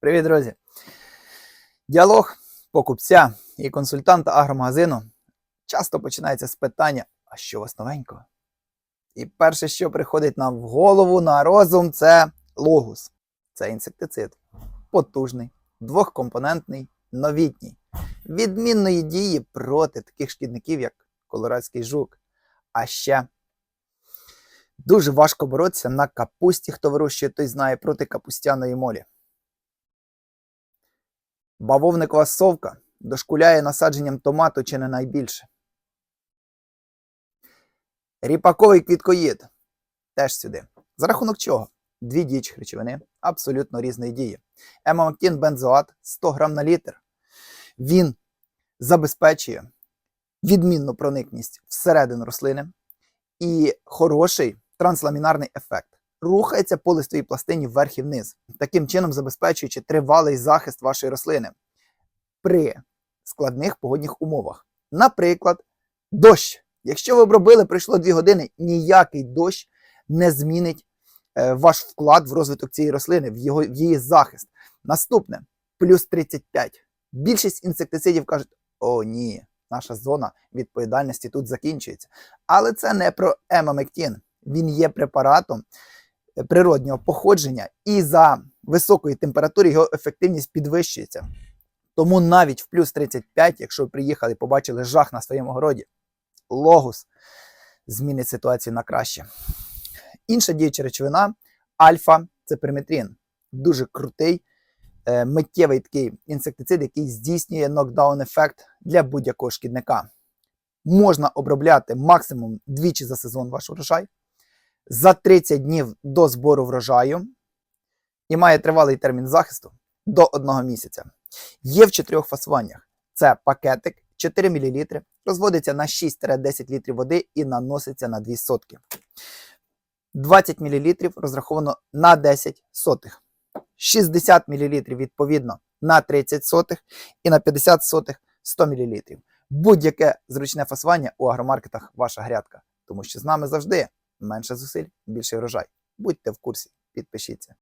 Привіт, друзі! Діалог покупця і консультанта агромагазину часто починається з питання: а що у вас новенького? І перше, що приходить нам в голову на розум, це логус. Це інсектицид. Потужний, двохкомпонентний, новітній, відмінної дії проти таких шкідників, як колорадський жук. А ще дуже важко боротися на капусті, хто вирощує, той знає проти капустяної молі. Бавовникова совка дошкуляє насадженням томату чи не найбільше. Ріпаковий квіткоїд теж сюди. За рахунок чого? Дві діючі речовини абсолютно різної дії. Емамактін бензоат 100 грам на літр. Він забезпечує відмінну проникність всередину рослини і хороший трансламінарний ефект. Рухається по листовій пластині вверх і вниз, таким чином забезпечуючи тривалий захист вашої рослини при складних погодних умовах. Наприклад, дощ. Якщо ви обробили, пройшло 2 години, ніякий дощ не змінить е, ваш вклад в розвиток цієї рослини, в, його, в її захист. Наступне плюс 35. Більшість інсектицидів кажуть: о, ні, наша зона відповідальності тут закінчується. Але це не про емамектін. Він є препаратом природнього походження, і за високої температури його ефективність підвищується. Тому навіть в плюс 35, якщо ви приїхали і побачили жах на своєму городі, логус змінить ситуацію на краще. Інша діюча речовина альфа цеприметрін. Дуже крутий, е, миттєвий такий інсектицид, який здійснює нокдаун-ефект для будь-якого шкідника. Можна обробляти максимум двічі за сезон ваш урожай за 30 днів до збору врожаю і має тривалий термін захисту до 1 місяця. Є в чотирьох фасуваннях: це пакетик 4 мл, розводиться на 6-10 літрів води і наноситься на 2 сотки. 20 мл розраховано на 10 сотих. 60 мл відповідно на 30 сотих і на 50 сотих 100 мл. Будь-яке зручне фасування у агромаркетах ваша грядка, тому що з нами завжди менше зусиль, більший врожай. Будьте в курсі, підпишіться.